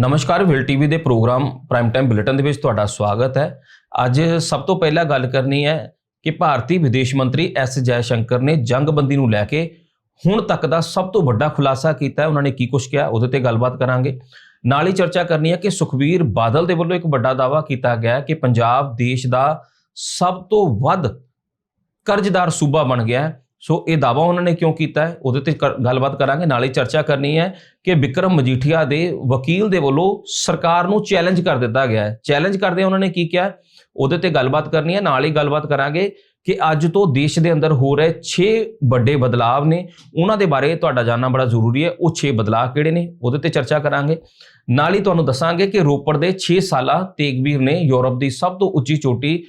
ਨਮਸਕਾਰ ਵਿਲ ਟੀਵੀ ਦੇ ਪ੍ਰੋਗਰਾਮ ਪ੍ਰਾਈਮ ਟਾਈਮ ਬੁਲੇਟਿਨ ਦੇ ਵਿੱਚ ਤੁਹਾਡਾ ਸਵਾਗਤ ਹੈ। ਅੱਜ ਸਭ ਤੋਂ ਪਹਿਲਾਂ ਗੱਲ ਕਰਨੀ ਹੈ ਕਿ ਭਾਰਤੀ ਵਿਦੇਸ਼ ਮੰਤਰੀ ਐਸ ਜੈਸ਼ੰਕਰ ਨੇ ਜੰਗਬੰਦੀ ਨੂੰ ਲੈ ਕੇ ਹੁਣ ਤੱਕ ਦਾ ਸਭ ਤੋਂ ਵੱਡਾ ਖੁਲਾਸਾ ਕੀਤਾ ਹੈ। ਉਹਨਾਂ ਨੇ ਕੀ ਕੁਝ ਕਿਹਾ, ਉਹਦੇ ਤੇ ਗੱਲਬਾਤ ਕਰਾਂਗੇ। ਨਾਲ ਹੀ ਚਰਚਾ ਕਰਨੀ ਹੈ ਕਿ ਸੁਖਬੀਰ ਬਾਦਲ ਦੇ ਵੱਲੋਂ ਇੱਕ ਵੱਡਾ ਦਾਅਵਾ ਕੀਤਾ ਗਿਆ ਕਿ ਪੰਜਾਬ ਦੇਸ਼ ਦਾ ਸਭ ਤੋਂ ਵੱਧ ਕਰਜ਼ਦਾਰ ਸੂਬਾ ਬਣ ਗਿਆ ਹੈ। ਸੋ ਇਹ ਦਾਅਵਾ ਉਹਨਾਂ ਨੇ ਕਿਉਂ ਕੀਤਾ ਹੈ? ਉਹਦੇ ਤੇ ਕਰ- ਗੱਲਬਾਤ ਕਰਾਂਗੇ, ਨਾਲ ਹੀ ਚਰਚਾ ਕਰਨੀ ਹੈ ਕਿ ਵਿਕਰਮ ਮਜੀਠੀਆ ਦੇ ਵਕੀਲ ਦੇ ਵੱਲੋਂ ਸਰਕਾਰ ਨੂੰ ਚੈਲੰਜ ਕਰ ਦਿੱਤਾ ਗਿਆ ਹੈ। ਚੈਲੰਜ ਕਰਦੇ ਉਹਨਾਂ ਨੇ ਕੀ ਕਿਹਾ? ਉਹਦੇ ਤੇ ਗੱਲਬਾਤ ਕਰਨੀ ਹੈ, ਨਾਲ ਹੀ ਗੱਲਬਾਤ ਕਰਾਂਗੇ ਕਿ ਅੱਜ ਤੋਂ ਦੇਸ਼ ਦੇ ਅੰਦਰ ਹੋ ਰਹੇ 6 ਵੱਡੇ ਬਦਲਾਵ ਨੇ। ਉਹਨਾਂ ਦੇ ਬਾਰੇ ਤੁਹਾਡਾ ਜਾਨਣਾ ਬੜਾ ਜ਼ਰੂਰੀ ਹੈ। ਉਹ 6 ਬਦਲਾਅ ਕਿਹੜੇ ਨੇ? ਉਹਦੇ ਤੇ ਚਰਚਾ ਕਰਾਂਗੇ। ਨਾਲ ਹੀ ਤੁਹਾਨੂੰ ਦੱਸਾਂਗੇ ਕਿ ਰੋਪੜ ਦੇ 6 ਸਾਲਾ ਤੇਗਵੀਰ ਨੇ ਯੂਰਪ ਦੀ ਸਭ ਤੋਂ ਉੱਚੀ ਚੋਟੀ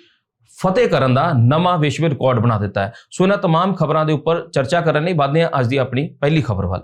ਫਤਿਹ ਕਰਨ ਦਾ ਨਵਾਂ ਵਿਸ਼ਵ ਰਿਕਾਰਡ ਬਣਾ ਦਿੱਤਾ ਹੈ ਸੋ ਇਹਨਾਂ तमाम ਖਬਰਾਂ ਦੇ ਉੱਪਰ ਚਰਚਾ ਕਰਨ ਲਈ ਵਧਦੇ ਹਾਂ ਅੱਜ ਦੀ ਆਪਣੀ ਪਹਿਲੀ ਖਬਰ ਵੱਲ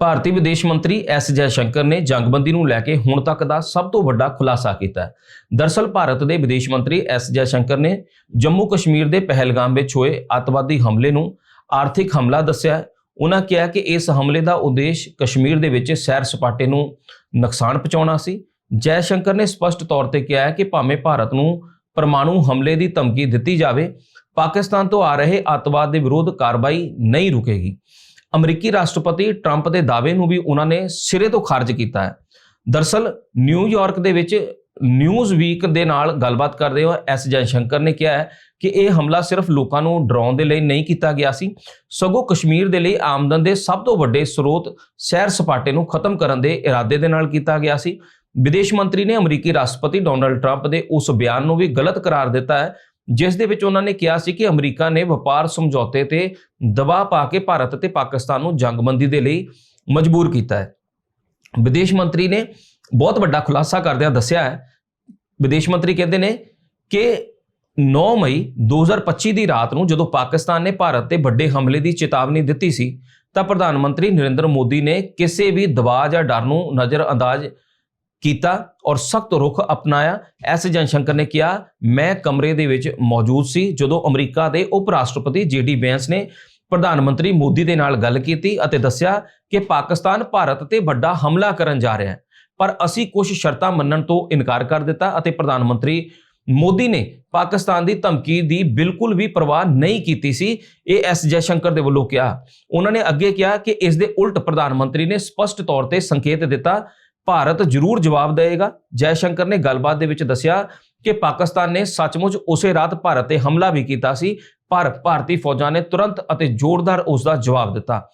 ਭਾਰਤੀ ਵਿਦੇਸ਼ ਮੰਤਰੀ ਐਸ ਜੈਸ਼ੰਕਰ ਨੇ ਜੰਗਬੰਦੀ ਨੂੰ ਲੈ ਕੇ ਹੁਣ ਤੱਕ ਦਾ ਸਭ ਤੋਂ ਵੱਡਾ ਖੁਲਾਸਾ ਕੀਤਾ ਹੈ ਦਰਸਲ ਭਾਰਤ ਦੇ ਵਿਦੇਸ਼ ਮੰਤਰੀ ਐਸ ਜੈਸ਼ੰਕਰ ਨੇ ਜੰਮੂ ਕਸ਼ਮੀਰ ਦੇ ਪਹਿਲਗਾਮ ਵਿੱਚ ਹੋਏ ਅੱਤਵਾਦੀ ਹਮਲੇ ਨੂੰ ਆਰਥਿਕ ਹਮਲਾ ਦੱਸਿਆ ਉਹਨਾਂ ਕਿਹਾ ਕਿ ਇਸ ਹਮਲੇ ਦਾ ਉਦੇਸ਼ ਕਸ਼ਮੀਰ ਦੇ ਵਿੱਚ ਸੈਰ ਸਪਾਟੇ ਨੂੰ ਨੁਕਸਾਨ ਪਹੁੰਚਾਉਣਾ ਸੀ। ਜੈਸ਼ੰਕਰ ਨੇ ਸਪਸ਼ਟ ਤੌਰ ਤੇ ਕਿਹਾ ਹੈ ਕਿ ਭਾਵੇਂ ਭਾਰਤ ਨੂੰ ਪਰਮਾਣੂ ਹਮਲੇ ਦੀ ਧਮਕੀ ਦਿੱਤੀ ਜਾਵੇ, ਪਾਕਿਸਤਾਨ ਤੋਂ ਆ ਰਹੇ ਅੱਤਵਾਦ ਦੇ ਵਿਰੁੱਧ ਕਾਰਵਾਈ ਨਹੀਂ ਰੁਕੇਗੀ। ਅਮਰੀਕੀ ਰਾਸ਼ਟਰਪਤੀ ਟਰੰਪ ਦੇ ਦਾਅਵੇ ਨੂੰ ਵੀ ਉਹਨਾਂ ਨੇ ਸਿਰੇ ਤੋਂ ਖਾਰਜ ਕੀਤਾ ਹੈ। ਦਰਸਲ ਨਿਊਯਾਰਕ ਦੇ ਵਿੱਚ ਨਿਊਜ਼ ਵੀਕ ਦੇ ਨਾਲ ਗੱਲਬਾਤ ਕਰਦੇ ਹੋਏ ਐਸ ਜੈਸ਼ੰਕਰ ਨੇ ਕਿਹਾ ਹੈ ਕਿ ਇਹ ਹਮਲਾ ਸਿਰਫ ਲੋਕਾਂ ਨੂੰ ਡਰਾਉਣ ਦੇ ਲਈ ਨਹੀਂ ਕੀਤਾ ਗਿਆ ਸੀ। ਸਗੋਂ ਕਸ਼ਮੀਰ ਦੇ ਲਈ ਆਮਦਨ ਦੇ ਸਭ ਤੋਂ ਵੱਡੇ ਸਰੋਤ ਸੈਰ ਸਪਾਟੇ ਨੂੰ ਖਤਮ ਕਰਨ ਦੇ ਇਰਾਦੇ ਦੇ ਨਾਲ ਕੀਤਾ ਗਿਆ ਸੀ। ਵਿਦੇਸ਼ ਮੰਤਰੀ ਨੇ ਅਮਰੀਕੀ ਰਾਸ਼ਟਰਪਤੀ ਡੋਨਲਡ ਟਰੰਪ ਦੇ ਉਸ ਬਿਆਨ ਨੂੰ ਵੀ ਗਲਤ ਕਰਾਰ ਦਿੱਤਾ ਹੈ, ਜਿਸ ਦੇ ਵਿੱਚ ਉਹਨਾਂ ਨੇ ਕਿਹਾ ਸੀ ਕਿ ਅਮਰੀਕਾ ਨੇ ਵਪਾਰ ਸਮਝੌਤੇ ਤੇ ਦਬਾਅ ਪਾ ਕੇ ਭਾਰਤ ਅਤੇ ਪਾਕਿਸਤਾਨ ਨੂੰ ਜੰਗਬੰਦੀ ਦੇ ਲਈ ਮਜਬੂਰ ਕੀਤਾ ਹੈ। ਵਿਦੇਸ਼ ਮੰਤਰੀ ਨੇ ਬਹੁਤ ਵੱਡਾ ਖੁਲਾਸਾ ਕਰਦਿਆਂ ਦੱਸਿਆ ਹੈ। ਵਿਦੇਸ਼ ਮੰਤਰੀ ਕਹਿੰਦੇ ਨੇ ਕਿ 9 ਮਈ 2025 ਦੀ ਰਾਤ ਨੂੰ ਜਦੋਂ ਪਾਕਿਸਤਾਨ ਨੇ ਭਾਰਤ ਤੇ ਵੱਡੇ ਹਮਲੇ ਦੀ ਚੇਤਾਵਨੀ ਦਿੱਤੀ ਸੀ, ਤਾਂ ਪ੍ਰਧਾਨ ਮੰਤਰੀ ਨਰਿੰਦਰ ਮੋਦੀ ਨੇ ਕਿਸੇ ਵੀ ਦਬਾਅ ਜਾਂ ਡਰ ਨੂੰ ਨਜ਼ਰਅੰਦਾਜ਼ ਕੀਤਾ ਔਰ ਸਖਤ ਰੁਖ ਅਪਣਾਇਆ। ਐਸ ਜਨਸ਼ੰਕਰ ਨੇ ਕਿਹਾ, ਮੈਂ ਕਮਰੇ ਦੇ ਵਿੱਚ ਮੌਜੂਦ ਸੀ ਜਦੋਂ ਅਮਰੀਕਾ ਦੇ ਉਪ ਰਾਸ਼ਟਰਪਤੀ ਜੀਡੀ ਬੈਂਸ ਨੇ ਪ੍ਰਧਾਨ ਮੰਤਰੀ ਮੋਦੀ ਦੇ ਨਾਲ ਗੱਲ ਕੀਤੀ ਅਤੇ ਦੱਸਿਆ ਕਿ ਪਾਕਿਸਤਾਨ ਭਾਰਤ ਤੇ ਵੱਡਾ ਹਮਲਾ ਕਰਨ ਜਾ ਰਿਹਾ ਹੈ। ਪਰ ਅਸੀਂ ਕੁਝ ਸ਼ਰਤਾਂ ਮੰਨਣ ਤੋਂ ਇਨਕਾਰ ਕਰ ਦਿੱਤਾ ਅਤੇ ਪ੍ਰਧਾਨ ਮੰਤਰੀ ਮੋਦੀ ਨੇ ਪਾਕਿਸਤਾਨ ਦੀ ਧਮਕੀ ਦੀ ਬਿਲਕੁਲ ਵੀ ਪਰਵਾਹ ਨਹੀਂ ਕੀਤੀ ਸੀ। ਇਹ ਐਸ ਜੈਸ਼ੰਕਰ ਦੇ ਵੱਲੋਂ ਕਿਹਾ। ਉਹਨਾਂ ਨੇ ਅੱਗੇ ਕਿਹਾ ਕਿ ਇਸ ਦੇ ਉਲਟ ਪ੍ਰਧਾਨ ਮੰਤਰੀ ਨੇ ਸਪਸ਼ਟ ਤੌਰ ਤੇ ਸੰਕੇਤ ਦਿੱਤਾ, ਭਾਰਤ ਜ਼ਰੂਰ ਜਵਾਬ ਦੇਵੇਗਾ। ਜੈਸ਼ੰਕਰ ਨੇ ਗੱਲਬਾਤ ਦੇ ਵਿੱਚ ਦੱਸਿਆ ਕਿ ਪਾਕਿਸਤਾਨ ਨੇ ਸੱਚਮੁੱਚ ਉਸੇ ਰਾਤ ਭਾਰਤ ਤੇ ਹਮਲਾ ਵੀ ਕੀਤਾ ਸੀ ਪਰ ਭਾਰਤੀ ਫੌਜਾਂ ਨੇ ਤੁਰੰਤ ਅਤੇ ਜ਼ੋਰਦਾਰ ਉਸ ਦਾ ਜਵਾਬ ਦਿੱਤਾ।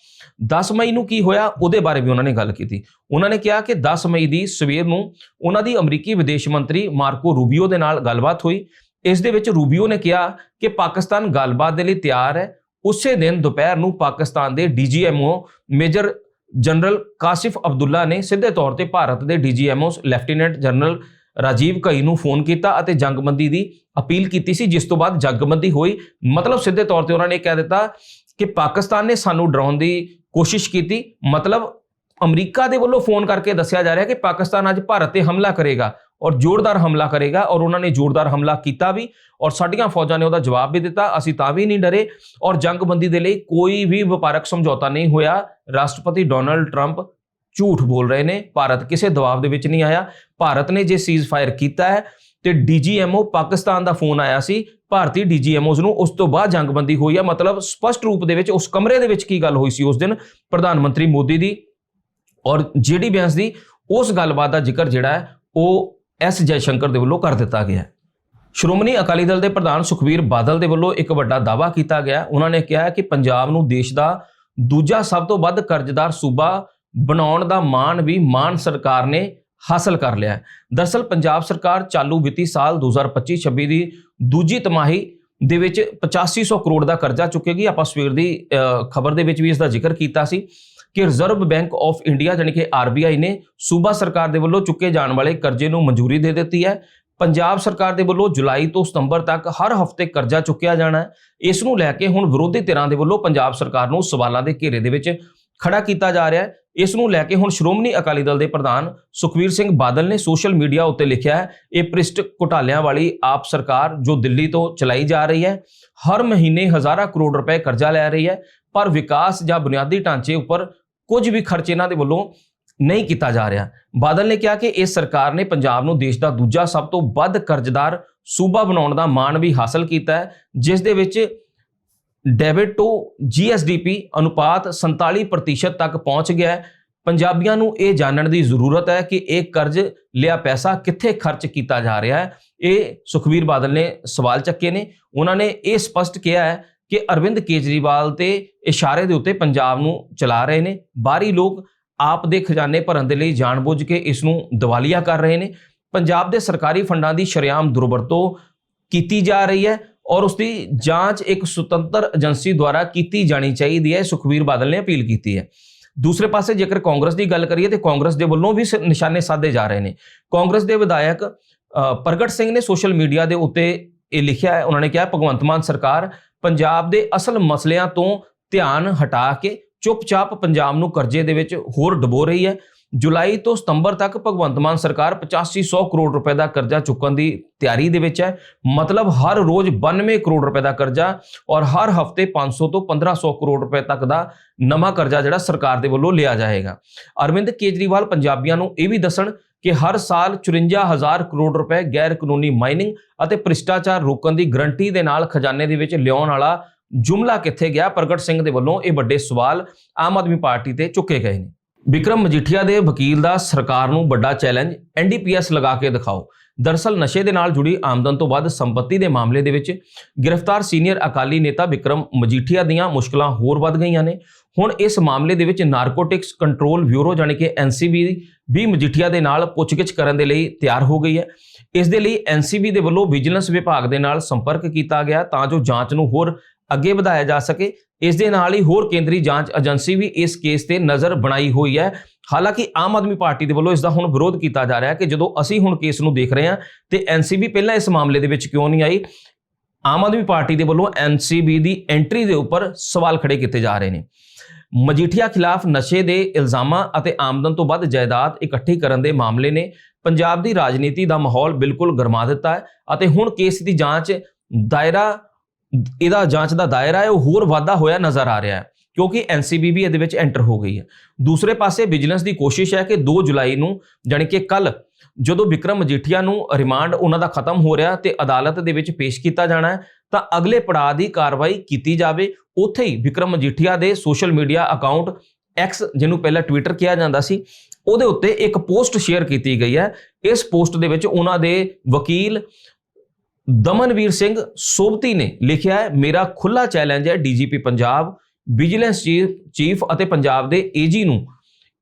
10 ਮਈ ਨੂੰ ਕੀ ਹੋਇਆ? ਉਹਦੇ ਬਾਰੇ ਵੀ ਉਹਨਾਂ ਨੇ ਗੱਲ ਕੀਤੀ। ਉਹਨਾਂ ਨੇ ਕਿਹਾ ਕਿ 10 ਮਈ ਦੀ ਸਵੇਰ ਨੂੰ ਉਹਨਾਂ ਦੀ ਅਮਰੀਕੀ ਵਿਦੇਸ਼ ਮੰਤਰੀ ਮਾਰਕੋ ਰੂਬੀਓ ਦੇ ਨਾਲ ਗੱਲਬਾਤ ਹੋਈ। ਇਸ ਦੇ ਵਿੱਚ ਰੂਬੀਓ ਨੇ ਕਿਹਾ ਕਿ ਪਾਕਿਸਤਾਨ ਗੱਲਬਾਤ ਦੇ ਲਈ ਤਿਆਰ ਹੈ। ਉਸੇ ਦਿਨ ਦੁਪਹਿਰ ਨੂੰ ਪਾਕਿਸਤਾਨ ਦੇ DGMO major general Kashif Abdullah ਨੇ ਸਿੱਧੇ ਤੌਰ ਤੇ ਭਾਰਤ ਦੇ ਡੀਜੀਐਮਓ ਲੈਫਟੀਨੈਂਟ ਜਨਰਲ ਰਾਜੀਵ ਕਈ ਨੂੰ ਫੋਨ ਕੀਤਾ ਅਤੇ ਜੰਗਬੰਦੀ ਦੀ ਅਪੀਲ ਕੀਤੀ ਸੀ, ਜਿਸ ਤੋਂ ਬਾਅਦ ਜੰਗਬੰਦੀ ਹੋਈ। ਮਤਲਬ ਸਿੱਧੇ ਤੌਰ ਤੇ ਉਹਨਾਂ ਨੇ ਕਹਿ ਦਿੱਤਾ ਕਿ ਪਾਕਿਸਤਾਨ ਨੇ ਸਾਨੂੰ ਡਰਾਉਣ ਦੀ ਕੋਸ਼ਿਸ਼ ਕੀਤੀ। ਮਤਲਬ ਅਮਰੀਕਾ ਦੇ ਵੱਲੋਂ ਫੋਨ ਕਰਕੇ ਦੱਸਿਆ ਜਾ ਰਿਹਾ ਕਿ ਪਾਕਿਸਤਾਨ ਅੱਜ ਭਾਰਤ ਤੇ ਹਮਲਾ ਕਰੇਗਾ ਔਰ ਜ਼ੋਰਦਾਰ ਹਮਲਾ ਕਰੇਗਾ ਔਰ ਉਹਨਾਂ ਨੇ ਜ਼ੋਰਦਾਰ ਹਮਲਾ ਕੀਤਾ ਵੀ ਔਰ ਸਾਡੀਆਂ ਫੌਜਾਂ ਨੇ ਉਹਦਾ ਜਵਾਬ ਵੀ ਦਿੱਤਾ। ਅਸੀਂ ਤਾਂ ਵੀ ਨਹੀਂ ਡਰੇ ਔਰ ਜੰਗਬੰਦੀ ਦੇ ਲਈ ਕੋਈ ਵੀ ਵਪਾਰਕ ਸਮਝੌਤਾ ਨਹੀਂ ਹੋਇਆ। ਰਾਸ਼ਟਰਪਤੀ ਡੋਨਲਡ ਟਰੰਪ ਝੂਠ ਬੋਲ ਰਹੇ ਨੇ, ਭਾਰਤ ਕਿਸੇ ਦਬਾਅ ਦੇ ਵਿੱਚ ਨਹੀਂ ਆਇਆ। ਭਾਰਤ ਨੇ ਜੇ ਸੀਜ਼ ਫਾਇਰ ਕੀਤਾ ਹੈ, ਤੇ ਡੀਜੀਐਮਓ ਪਾਕਿਸਤਾਨ ਦਾ ਫੋਨ ਆਇਆ ਸੀ। ਭਾਰਤੀ ਡੀਜੀਐਮਓਸ ਨੂੰ ਉਸ ਤੋਂ ਬਾਅਦ ਜੰਗਬੰਦੀ ਹੋਈ ਹੈ ਮਤਲਬ ਸਪਸ਼ਟ ਰੂਪ ਦੇ ਵਿੱਚ ਉਸ ਕਮਰੇ ਦੇ ਵਿੱਚ ਕੀ ਗੱਲ ਹੋਈ ਸੀ ਉਸ ਦਿਨ? ਪ੍ਰਧਾਨ ਮੰਤਰੀ ਮੋਦੀ ਦੀ ਔਰ ਜੀਡੀ ਬੈਂਸ ਦੀ ਉਸ ਗੱਲਬਾਤ ਦਾ ਜ਼ਿਕਰ ਜਿਹੜਾ ਹੈ, ਉਹ ਐਸ ਜੈਸ਼ੰਕਰ ਦੇ ਵੱਲੋਂ ਕਰ ਦਿੱਤਾ ਗਿਆ ਹੈ। ਸ਼੍ਰੋਮਣੀ ਅਕਾਲੀ ਦਲ ਦੇ ਪ੍ਰਧਾਨ ਸੁਖਬੀਰ ਬਾਦਲ ਦੇ ਵੱਲੋਂ ਇੱਕ ਵੱਡਾ ਦਾਅਵਾ ਕੀਤਾ ਗਿਆ। ਉਹਨਾਂ ਨੇ ਕਿਹਾ ਕਿ ਪੰਜਾਬ ਨੂੰ ਦੇਸ਼ ਦਾ ਦੂਜਾ ਸਭ ਤੋਂ ਵੱਧ ਕਰਜ਼ਦਾਰ ਸੂਬਾ ਬਣਾਉਣ ਦਾ ਮਾਣ ਵੀ ਮਾਨ ਸਰਕਾਰ ਨੇ ਹਾਸਲ ਕਰ ਲਿਆ ਹੈ। ਦਰਸਲ ਪੰਜਾਬ ਸਰਕਾਰ ਚਾਲੂ ਵਿੱਤੀ ਸਾਲ 2025-26 ਦੀ ਦੂਜੀ ਤਿਮਾਹੀ ਦੇ ਵਿੱਚ 8500 ਕਰੋੜ ਦਾ ਕਰਜ਼ਾ ਚੁੱਕੇਗੀ। ਆਪਾਂ ਸਵੇਰ ਦੀ ਖਬਰ ਦੇ ਵਿੱਚ ਵੀ ਇਸ ਦਾ ਜ਼ਿਕਰ ਕੀਤਾ ਸੀ ਕਿ ਰਿਜ਼ਰਵ ਬੈਂਕ ਆਫ ਇੰਡੀਆ ਜਾਨੀ ਕਿ ਆਰਬੀਆਈ ਨੇ ਸੂਬਾ ਸਰਕਾਰ ਦੇ ਵੱਲੋਂ ਚੁੱਕੇ ਜਾਣ ਵਾਲੇ ਕਰਜ਼ੇ ਨੂੰ ਮਨਜ਼ੂਰੀ ਦੇ ਦਿੱਤੀ ਹੈ। ਪੰਜਾਬ ਸਰਕਾਰ ਦੇ ਵੱਲੋਂ ਜੁਲਾਈ ਤੋਂ ਸਤੰਬਰ ਤੱਕ ਹਰ ਹਫ਼ਤੇ ਕਰਜ਼ਾ ਚੁੱਕਿਆ ਜਾਣਾ ਹੈ। ਇਸ ਨੂੰ ਲੈ ਕੇ ਹੁਣ ਵਿਰੋਧੀ ਧਿਰਾਂ ਦੇ ਵੱਲੋਂ ਪੰਜਾਬ ਸਰਕਾਰ ਨੂੰ ਸਵਾਲਾਂ ਦੇ ਘੇਰੇ ਦੇ ਵਿੱਚ ਖੜਾ ਕੀਤਾ ਜਾ ਰਿਹਾ ਹੈ। ਇਸ ਨੂੰ ਲੈ ਕੇ ਹੁਣ ਸ਼੍ਰੋਮਣੀ ਅਕਾਲੀ ਦਲ ਦੇ ਪ੍ਰਧਾਨ ਸੁਖਵੀਰ ਸਿੰਘ ਬਾਦਲ ਨੇ ਸੋਸ਼ਲ ਮੀਡੀਆ ਉੱਤੇ ਲਿਖਿਆ ਹੈ, ਇਹ ਪ੍ਰਿਸ਼ਟ ਘੁਟਾਲਿਆਂ ਵਾਲੀ ਆਪ ਸਰਕਾਰ ਜੋ ਦਿੱਲੀ ਤੋਂ ਚਲਾਈ ਜਾ ਰਹੀ ਹੈ, ਹਰ ਮਹੀਨੇ ਹਜ਼ਾਰਾਂ ਕਰੋੜ ਰੁਪਏ ਕਰਜ਼ਾ ਲੈ ਰਹੀ ਹੈ, ਪਰ ਵਿਕਾਸ ਜਾਂ ਬੁਨਿਆਦੀ ਢਾਂਚੇ ਉੱਪਰ ਕੁਝ ਵੀ ਖਰਚ ਇਹਨਾਂ ਦੇ ਵੱਲੋਂ ਨਹੀਂ ਕੀਤਾ ਜਾ ਰਿਹਾ। ਬਾਦਲ ਨੇ ਕਿਹਾ ਕਿ ਇਸ ਸਰਕਾਰ ਨੇ ਪੰਜਾਬ ਨੂੰ ਦੇਸ਼ ਦਾ ਦੂਜਾ ਸਭ ਤੋਂ ਵੱਧ ਕਰਜ਼ਦਾਰ ਸੂਬਾ ਬਣਾਉਣ ਦਾ ਮਾਣ ਵੀ ਹਾਸਲ ਕੀਤਾ ਹੈ, ਜਿਸ ਦੇ ਵਿੱਚ ਡੈਬਿਟ ਟੂ ਜੀਐਸਡੀਪੀ ਅਨੁਪਾਤ 47% ਤੱਕ ਪਹੁੰਚ ਗਿਆ ਹੈ। ਪੰਜਾਬੀਆਂ ਨੂੰ ਇਹ ਜਾਣਨ ਦੀ ਜ਼ਰੂਰਤ ਹੈ ਕਿ ਇਹ ਕਰਜ਼ ਲਿਆ ਪੈਸਾ ਕਿੱਥੇ ਖਰਚ ਕੀਤਾ ਜਾ ਰਿਹਾ ਹੈ। ਇਹ ਸੁਖਵੀਰ ਬਾਦਲ ਨੇ ਸਵਾਲ ਚੱਕੇ ਨੇ। ਉਹਨਾਂ ਨੇ ਇਹ ਸਪਸ਼ਟ ਕਿਹਾ ਹੈ ਕਿ ਅਰਵਿੰਦ ਕੇਜਰੀਵਾਲ ਤੇ ਇਸ਼ਾਰੇ ਦੇ ਉੱਤੇ ਪੰਜਾਬ ਨੂੰ ਚਲਾ ਰਹੇ ਨੇ। ਬਾਹਰੀ ਲੋਕ ਆਪ ਦੇ ਖਜ਼ਾਨੇ ਭਰਨ ਦੇ ਲਈ ਜਾਣਬੁੱਝ ਕੇ ਇਸ ਨੂੰ ਦਿਵਾਲੀਆ ਕਰ ਰਹੇ ਨੇ। ਪੰਜਾਬ ਦੇ ਸਰਕਾਰੀ ਫੰਡਾਂ ਦੀ ਸ਼ਰੇਆਮ ਦੁਰਵਰਤੋਂ ਕੀਤੀ ਜਾ ਰਹੀ ਹੈ। ਔਰ ਉਸ ਦੀ ਜਾਂਚ ਇੱਕ ਸੁਤੰਤਰ ਏਜੰਸੀ ਦੁਆਰਾ ਕੀਤੀ ਜਾਣੀ ਚਾਹੀਦੀ ਹੈ। ਸੁਖਵੀਰ ਬਾਦਲ ਨੇ ਅਪੀਲ ਕੀਤੀ ਹੈ। ਦੂਸਰੇ ਪਾਸੇ ਜੇਕਰ ਕਾਂਗਰਸ ਦੀ ਗੱਲ ਕਰੀਏ ਤੇ ਕਾਂਗਰਸ ਦੇ ਵੱਲੋਂ ਵੀ ਸ- ਨਿਸ਼ਾਨੇ ਸਾਧੇ ਜਾ ਰਹੇ ਨੇ। ਕਾਂਗਰਸ ਦੇ ਵਿਧਾਇਕ ਪ੍ਰਗਟ ਸਿੰਘ ਨੇ ਸੋਸ਼ਲ ਮੀਡੀਆ ਦੇ ਉੱਤੇ ਇਹ ਲਿਖਿਆ ਹੈ। ਉਹਨਾਂ ਨੇ ਕਿਹਾ, ਭਗਵੰਤ ਮਾਨ ਸਰਕਾਰ ਪੰਜਾਬ ਦੇ ਅਸਲ ਮਸਲਿਆਂ ਤੋਂ ਧਿਆਨ ਹਟਾ ਕੇ ਚੁੱਪਚਾਪ ਪੰਜਾਬ ਨੂੰ ਕਰਜ਼ੇ ਦੇ ਵਿੱਚ ਹੋਰ ਡੁਬੋ ਰਹੀ ਹੈ। ਜੁਲਾਈ ਤੋਂ ਸਤੰਬਰ ਤੱਕ ਭਗਵੰਤ ਮਾਨ ਸਰਕਾਰ 8500 ਕਰੋੜ ਰੁਪਏ ਦਾ ਕਰਜ਼ਾ ਚੁੱਕਣ ਦੀ ਤਿਆਰੀ ਦੇ ਵਿੱਚ ਹੈ। ਮਤਲਬ ਹਰ ਰੋਜ਼ 92 ਕਰੋੜ ਰੁਪਏ ਦਾ ਕਰਜ਼ਾ ਔਰ ਹਰ ਹਫ਼ਤੇ 500 ਤੋਂ 1500 ਕਰੋੜ ਰੁਪਏ ਤੱਕ ਦਾ ਨਵਾਂ ਕਰਜ਼ਾ ਜਿਹੜਾ ਸਰਕਾਰ ਦੇ ਵੱਲੋਂ ਲਿਆ ਜਾਏਗਾ। ਅਰਵਿੰਦ ਕੇਜਰੀਵਾਲ ਪੰਜਾਬੀਆਂ ਨੂੰ ਇਹ ਵੀ ਦੱਸਣ ਕਿ ਹਰ ਸਾਲ 54000 ਕਰੋੜ ਰੁਪਏ ਗੈਰ ਕਾਨੂੰਨੀ ਮਾਈਨਿੰਗ ਅਤੇ ਭ੍ਰਿਸ਼ਟਾਚਾਰ ਰੋਕਣ ਦੀ ਗਰੰਟੀ ਦੇ ਨਾਲ ਖਜ਼ਾਨੇ ਦੇ ਵਿੱਚ ਲਿਆਉਣ ਵਾਲਾ ਜੁਮਲਾ ਕਿੱਥੇ ਗਿਆ, ਪ੍ਰਗਟ ਸਿੰਘ ਦੇ ਵੱਲੋਂ ਇਹ ਵੱਡੇ ਸਵਾਲ ਆਮ ਆਦਮੀ ਪਾਰਟੀ ਤੇ ਚੁੱਕੇ ਗਏ ਨੇ। ਵਿਕਰਮ ਮਜੀਠੀਆ ਦੇ ਵਕੀਲ ਦਾ ਸਰਕਾਰ ਨੂੰ ਵੱਡਾ ਚੈਲੰਜ ਐਨਡੀਪੀਐਸ ਲਗਾ ਕੇ ਦਿਖਾਓ। ਦਰਸਲ ਨਸ਼ੇ ਦੇ ਨਾਲ ਜੁੜੀ ਆਮਦਨ ਤੋਂ ਵੱਧ ਸੰਪਤੀ ਦੇ ਮਾਮਲੇ ਦੇ ਵਿੱਚ ਗ੍ਰਿਫਤਾਰ ਸੀਨੀਅਰ ਅਕਾਲੀ ਨੇਤਾ ਵਿਕਰਮ ਮਜੀਠੀਆ ਦੀਆਂ ਮੁਸ਼ਕਲਾਂ ਹੋਰ ਵੱਧ ਗਈਆਂ ਨੇ। ਹੁਣ ਇਸ ਮਾਮਲੇ ਦੇ ਵਿੱਚ ਨਾਰਕੋਟਿਕਸ ਕੰਟਰੋਲ ਬਿਊਰੋ ਜਾਣੀ ਕਿ ਐਨਸੀਬੀ ਵੀ ਮਜੀਠੀਆ ਦੇ ਨਾਲ ਪੁੱਛਗਿੱਛ ਕਰਨ ਦੇ ਲਈ ਤਿਆਰ ਹੋ ਗਈ ਹੈ। ਇਸ ਦੇ ਲਈ ਐਨਸੀਬੀ ਦੇ ਵੱਲੋਂ ਵਿਜੀਲੈਂਸ ਵਿਭਾਗ ਦੇ ਨਾਲ ਸੰਪਰਕ ਕੀਤਾ ਗਿਆ ਤਾਂ ਜੋ ਜਾਂਚ ਨੂੰ ਹੋਰ ਅੱਗੇ ਵਧਾਇਆ ਜਾ ਸਕੇ। ਇਸ ਦੇ ਨਾਲ ਹੀ ਹੋਰ ਕੇਂਦਰੀ ਜਾਂਚ ਏਜੰਸੀ ਵੀ ਇਸ ਕੇਸ ਤੇ ਨਜ਼ਰ ਬਣਾਈ ਹੋਈ ਹੈ। ਹਾਲਾਂਕਿ ਆਮ ਆਦਮੀ ਪਾਰਟੀ ਦੇ ਵੱਲੋਂ ਇਸ ਦਾ ਹੁਣ ਵਿਰੋਧ ਕੀਤਾ ਜਾ ਰਿਹਾ ਹੈ ਕਿ ਜਦੋਂ ਅਸੀਂ ਹੁਣ ਕੇਸ ਨੂੰ ਦੇਖ ਰਹੇ ਹਾਂ ਤੇ ਐਨਸੀਬੀ ਪਹਿਲਾਂ ਇਸ ਮਾਮਲੇ ਦੇ ਵਿੱਚ ਕਿਉਂ ਨਹੀਂ ਆਈ, ਆਮ ਆਦਮੀ ਪਾਰਟੀ ਦੇ ਵੱਲੋਂ ਐਨਸੀਬੀ ਦੀ ਐਂਟਰੀ ਦੇ ਉੱਪਰ ਸਵਾਲ ਖੜੇ ਕੀਤੇ ਜਾ ਰਹੇ ਨੇ। ਮਜੀਠੀਆ ਖਿਲਾਫ ਨਸ਼ੇ ਦੇ ਇਲਜ਼ਾਮਾਂ ਅਤੇ ਆਮਦਨ ਤੋਂ ਵੱਧ ਜਾਇਦਾਦ ਇਕੱਠੀ ਕਰਨ ਦੇ ਮਾਮਲੇ ਨੇ। ਪੰਜਾਬ ਦੀ ਰਾਜਨੀਤੀ ਦਾ ਮਾਹੌਲ ਬਿਲਕੁਲ ਗਰਮਾ ਦਿੱਤਾ ਹੈ ਅਤੇ ਹੁਣ ਕੇਸ ਦੀ ਜਾਂਚ ਦਾਇਰਾ ਇਹਦਾ ਜਾਂਚ ਦਾ ਦਾਇਰਾ ਹੈ, ਉਹ ਹੋਰ ਵਾਧਾ ਹੋਇਆ ਨਜ਼ਰ ਆ ਰਿਹਾ ਹੈ, ਕਿਉਂਕਿ ਐਨਸੀਬੀ ਵੀ ਇਹਦੇ ਵਿੱਚ ਐਂਟਰ ਹੋ ਗਈ ਹੈ। ਦੂਸਰੇ ਪਾਸੇ ਵਿਜੀਲੈਂਸ ਦੀ ਕੋਸ਼ਿਸ਼ ਹੈ ਕਿ 2 ਜੁਲਾਈ ਨੂੰ, ਜਾਣੀ ਕਿ ਕੱਲ ਜਦੋਂ ਵਿਕਰਮ ਮਜੀਠੀਆ ਨੂੰ ਰਿਮਾਂਡ ਉਹਨਾਂ ਦਾ ਖਤਮ ਹੋ ਰਿਹਾ ਤੇ ਅਦਾਲਤ ਦੇ ਵਿੱਚ ਪੇਸ਼ ਕੀਤਾ ਜਾਣਾ ਹੈ, ਤਾਂ ਅਗਲੇ ਪੜਾਅ ਦੀ ਕਾਰਵਾਈ ਕੀਤੀ ਜਾਵੇ। ਉੱਥੇ ਹੀ ਵਿਕਰਮ ਮਜੀਠੀਆ ਦੇ ਸੋਸ਼ਲ ਮੀਡੀਆ ਅਕਾਊਂਟ ਐਕਸ ਜਿਹਨੂੰ ਪਹਿਲਾਂ ਟਵਿੱਟਰ ਕਿਹਾ ਜਾਂਦਾ ਸੀ, ਉਹਦੇ ਉੱਤੇ ਇੱਕ ਪੋਸਟ ਸ਼ੇਅਰ ਕੀਤੀ ਗਈ ਹੈ। ਇਸ ਪੋਸਟ ਦੇ ਵਿੱਚ ਉਹਨਾਂ ਦੇ ਵਕੀਲ ਦਮਨਵੀਰ ਸਿੰਘ ਸੋਭਤੀ ਨੇ ਲਿਖਿਆ ਹੈ, ਮੇਰਾ ਖੁੱਲਾ ਚੈਲੰਜ ਹੈ DGP Punjab vigilance chief chief ਅਤੇ ਪੰਜਾਬ ਦੇ ਏਜੀ ਨੂੰ।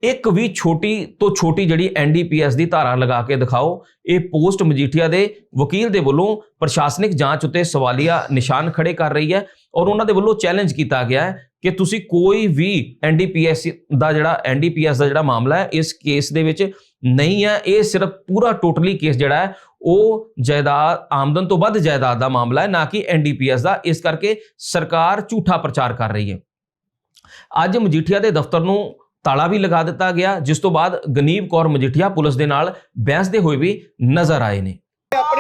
ਇੱਕ ਵੀ ਛੋਟੀ ਤੋਂ ਛੋਟੀ ਜਿਹੜੀ ਐਨਡੀਪੀਐਸ ਦੀ ਧਾਰਾ ਲਗਾ ਕੇ ਦਿਖਾਓ। ਇਹ ਪੋਸਟ ਮਜੀਠੀਆ ਦੇ ਵਕੀਲ ਦੇ ਵੱਲੋਂ ਪ੍ਰਸ਼ਾਸਨਿਕ ਜਾਂਚ ਉੱਤੇ ਸਵਾਲੀਆ ਨਿਸ਼ਾਨ ਖੜੇ ਕਰ ਰਹੀ ਹੈ। ਔਰ ਉਹਨਾਂ ਦੇ ਵੱਲੋਂ ਚੈਲੰਜ ਕੀਤਾ ਗਿਆ ਹੈ ਕਿ ਤੁਸੀਂ ਕੋਈ ਵੀ ਐਨਡੀਪੀਐਸ ਦਾ ਜਿਹੜਾ ਐਨਡੀਪੀਐਸ ਦਾ ਜਿਹੜਾ ਮਾਮਲਾ ਹੈ, ਇਸ ਕੇਸ ਦੇ ਵਿੱਚ ਨਹੀਂ ਹੈ। ਇਹ ਸਿਰਫ ਪੂਰਾ ਟੋਟਲੀ ਕੇਸ ਜਿਹੜਾ ਹੈ, ਉਹ ਜਾਇਦਾਦ, ਆਮਦਨ ਤੋਂ ਵੱਧ ਜਾਇਦਾਦ ਦਾ ਮਾਮਲਾ ਹੈ, ਨਾ ਕਿ ਐਨਡੀਪੀਐਸ ਦਾ। ਇਸ ਕਰਕੇ ਸਰਕਾਰ ਝੂਠਾ ਪ੍ਰਚਾਰ ਕਰ ਰਹੀ ਹੈ। ਅੱਜ ਮਜੀਠੀਆ ਦੇ ਦਫ਼ਤਰ ਨੂੰ ਤਾਲਾ ਵੀ ਲਗਾ ਦਿੱਤਾ ਗਿਆ, ਜਿਸ ਤੋਂ ਬਾਅਦ ਗਨੀਵ ਕੌਰ ਮਜੀਠੀਆ ਪੁਲਿਸ ਦੇ ਨਾਲ ਬਹਿਸਦੇ ਹੋਏ ਵੀ ਨਜ਼ਰ ਆਏ ਨੇ।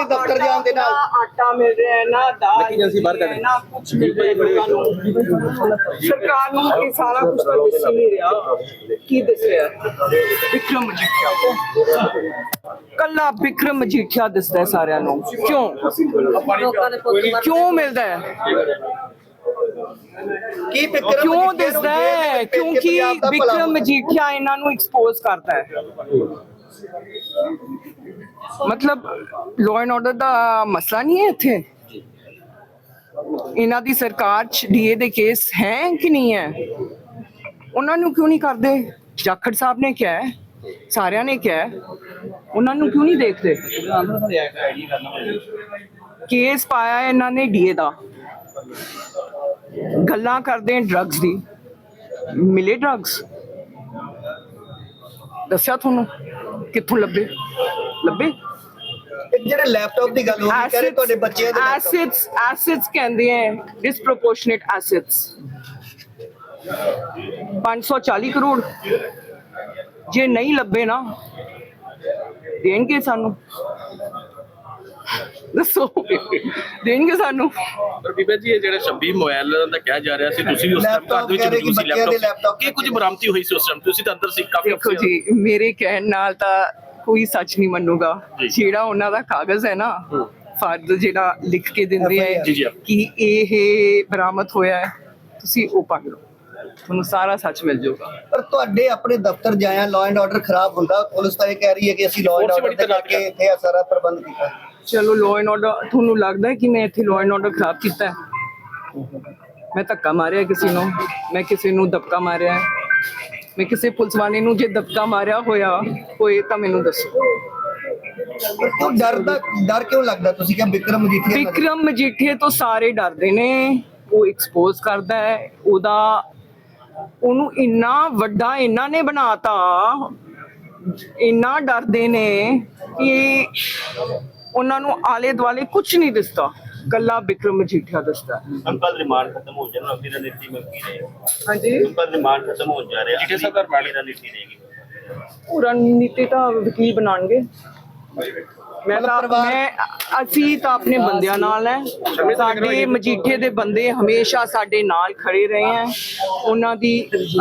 ਦਫ਼ਤਰ ਜਾਣ ਦੇ ਨਾਲ। ਆਟਾ ਮਿਲ ਰਿਹਾ ਹੈ, ਨਾ ਦਾਲ ਏਜੰਸੀ ਬਾਹਰ ਮਿਲ ਕੱਢ ਰਹੀ ਹੈ, ਨਾ ਕੁਝ ਮਿਲ ਰਿਹਾ ਲੋਕਾਂ ਨੂੰ। ਸਰਕਾਰ ਨੂੰ ਇਹ ਸਾਰਾ ਕੁਝ ਤਾਂ ਦਿਸ ਨਹੀਂ ਰਿਹਾ। ਕੀ ਦਿਸ ਰਿਹਾ ਵਿਕਰਮ ਮਜੀਠੀਆ ਕੱਲਾ ਵਿਕਰਮ ਮਜੀਠੀਆ ਦਿਸਦਾ ਸਾਰਿਆਂ ਨੂੰ। ਕਿਉਂ? ਕਿਉਂ ਮਿਲਦਾ ਹੈ? ਕੀ ਫਿਕਰ ਕਿਉਂ ਦਿਸਦਾ ਹੈ? ਕਿਉਂਕਿ ਵਿਕਰਮ ਮਜੀਠੀਆ ਇਹਨਾਂ ਨੂੰ ਐਕਸਪੋਜ਼ ਕਰਦਾ ਹੈ। ਮਤਲਬ ਲਾਅ ਐਂਡ ਆਰਡਰ ਦਾ ਮਸਲਾ ਨਹੀਂ ਹੈ ਇੱਥੇ? ਇਹਨਾਂ ਦੀ ਸਰਕਾਰ ਚ ਡੀਏ ਦੇ ਕੇਸ ਹੈ ਕਿ ਨਹੀਂ ਹੈ? ਉਹਨਾਂ ਨੂੰ ਕਿਉਂ ਨਹੀਂ ਕਰਦੇ? ਜਾਖੜ ਸਾਹਿਬ ਨੇ ਕਿਹਾ ਸਾਰਿਆਂ ਨੇ ਕਿਹਾ ਉਹਨਾਂ ਨੂੰ ਕਿਉਂ ਨਹੀਂ ਦੇਖਦੇ? ਕੇਸ ਪਾਇਆ ਇਹਨਾਂ ਨੇ ਡੀਏ ਦਾ। ਗੱਲਾਂ ਕਰਦੇ ਆ ਡਰੱਗਸ ਦੀ। ਮਿਲੇ ਡਰੱਗਸ ਦੱਸਿਆ ਤੁਹਾਨੂੰ? ਕਿੱਥੋਂ ਲੱਭੇ? ਲੱਭੇ? ਇੱਕ ਜਿਹੜੇ ਲੈਪਟਾਪ ਦੀ ਗੱਲ ਹੋ ਗਈ ਕਹਿੰਦੇ ਤੁਹਾਡੇ ਬੱਚਿਆਂ ਦੇ ਐਸਿਡਸ ਐਸਿਡਸ ਕਹਿੰਦੇ ਆ ਡਿਸਪ੍ਰੋਪੋਰਸ਼ਨੇਟ ਐਸਿਡਸ 540 ਕਰੋੜ। ਜੇ ਨਹੀਂ ਲੱਭੇ ਨਾ ਦੇਣਗੇ ਸਾਨੂੰ। ਦੱਸੋ। ਦੇਣਗੇ ਸਾਨੂੰ। ਪਰ ਬੀਬਾ ਜੀ ਇਹ ਜਿਹੜੇ 26 ਮੋਬਾਈਲ ਦਾ ਕਿਹਾ ਜਾ ਰਿਹਾ ਸੀ ਤੁਸੀਂ ਉਸ ਟਾਈਮ ਘਰ ਦੇ ਵਿੱਚ ਰਹੇ ਮੌਜੂਦ ਸੀ ਲੈਪਟਾਪ ਕੀ ਕੁਝ ਬਰਾਮਦੀ ਹੋਈ ਸੀ ਉਸ ਟਾਈਮ ਤੁਸੀਂ ਤਾਂ ਅੰਦਰ ਸੀ ਕਾਫੀ ਦੇਖੋ ਅਫਸਰ ਜੀ ਮੇਰੇ ਕਹਿਣ ਨਾਲ ਤਾਂ ਕੋਈ ਸੱਚ ਨਹੀਂ ਮੰਨੂਗਾ। ਜਿਹੜਾ ਉਹਨਾਂ ਦਾ ਕਾਗਜ਼ ਹੈ ਨਾ ਫਰਦ ਜਿਹੜਾ ਲਿਖ ਕੇ ਦਿੰਦੇ ਆ। ਕਿ ਇਹ ਬਰਾਮਦ ਹੋਇਆ ਹੈ ਤੁਸੀਂ ਉਹ ਪੜ੍ਹ ਲਓ। ਤੁਹਾਨੂੰ ਸਾਰਾ ਸੱਚ ਮਿਲ ਜਾਊਗਾ। ਪਰ ਤੁਹਾਡੇ ਆਪਣੇ ਦਫ਼ਤਰ ਜਾਇਆ ਲਾਅ ਐਂਡ ਆਰਡਰ ਖਰਾਬ ਹੁੰਦਾ ਪੁਲਿਸ ਤਾਂ ਇਹ ਕਹਿ ਰਹੀ ਹੈ ਕਿ ਅਸੀਂ ਲਾਅ ਐਂਡ ਆਰਡਰ ਤੈਨਾਤ ਕਰਕੇ ਇੱਥੇ ਇਹ ਸਾਰਾ ਪ੍ਰਬੰਧ ਕੀਤਾ। ਚਲੋ ਲਾਅ ਐਂਡ ਆਰਡਰ ਤੁਹਾਨੂੰ ਲੱਗਦਾ ਹੈ ਕਿ ਮੈਂ ਇੱਥੇ ਲਾਅ ਐਂਡ ਆਰਡਰ ਖਰਾਬ ਕੀਤਾ ਹੈ? ਮੈਂ ਧੱਕਾ ਮਾਰਿਆ ਕਿਸੇ ਨੂੰ ਮੈਂ ਕਿਸੇ ਨੂੰ ਦਬਕਾ ਮਾਰਿਆ ਹੈ? ਮੈਂ ਕਿਸੇ ਪੁਲਿਸ ਵਾਲੇ ਨੂੰ ਜੇ ਦਬਕਾ ਮਾਰਿਆ ਹੋਇਆ ਹੋਏ ਤਾਂ ਮੈਨੂੰ ਦੱਸੋ। ਕਿਉਂ ਡਰ ਦਾ ਡਰ ਕਿਉਂ ਲੱਗਦਾ? ਤੁਸੀਂ ਕਿਹਾ ਵਿਕਰਮ ਮਜੀਠੀਆ ਵਿਕਰਮ ਮਜੀਠੀਏ ਤੋਂ ਸਾਰੇ ਡਰਦੇ ਨੇ। ਉਹ ਐਕਸਪੋਜ਼ ਕਰਦਾ ਹੈ। ਉਹਦਾ ਉਹਨੂੰ ਇੰਨਾ ਵੱਡਾ ਇਹਨਾਂ ਨੇ ਬਣਾਤਾ। ਇੰਨਾ ਡਰਦੇ ਨੇ ਕਿ ਉਹਨਾਂ ਨੂੰ ਆਲੇ ਦੁਆਲੇ ਕੁਝ ਨਹੀਂ ਦਿਸਦਾ। ਕੱਲਾ ਵਿਕਰਮ ਮਜੀਠੀਆ ਦੱਸਦਾ। ਅੰਪਲ ਰਿਮਾਂਡ ਖਤਮ ਹੋ ਜਾਣਾ ਫਿਰ ਰਣਨੀਤੀ ਮੰਗੀ ਰਹੇ ਹਾਂਜੀ? ਅੰਪਲ ਰਿਮਾਂਡ ਖਤਮ ਹੋ ਜਾ ਰਿਹਾ। ਜਿਹੜੇ ਸਰਦਾਰ ਮੈਡਮ ਰਣਨੀਤੀ ਰਹੇਗੀ ਉਹ ਰਣਨੀਤੀ ਤਾਂ ਵਕੀਲ ਬਣਾਣਗੇ ਮੈਂ ਤਾਂ ਮੈਂ ਅਸੀਂ ਤਾਂ ਆਪਣੇ ਬੰਦਿਆਂ ਨਾਲ ਹੈ ਸਾਡੇ ਮਜੀਠੇ ਦੇ ਬੰਦੇ ਹਮੇਸ਼ਾ ਸਾਡੇ ਨਾਲ ਖੜੇ ਰਹੇ ਹੈ ਉਹਨਾਂ ਦੀ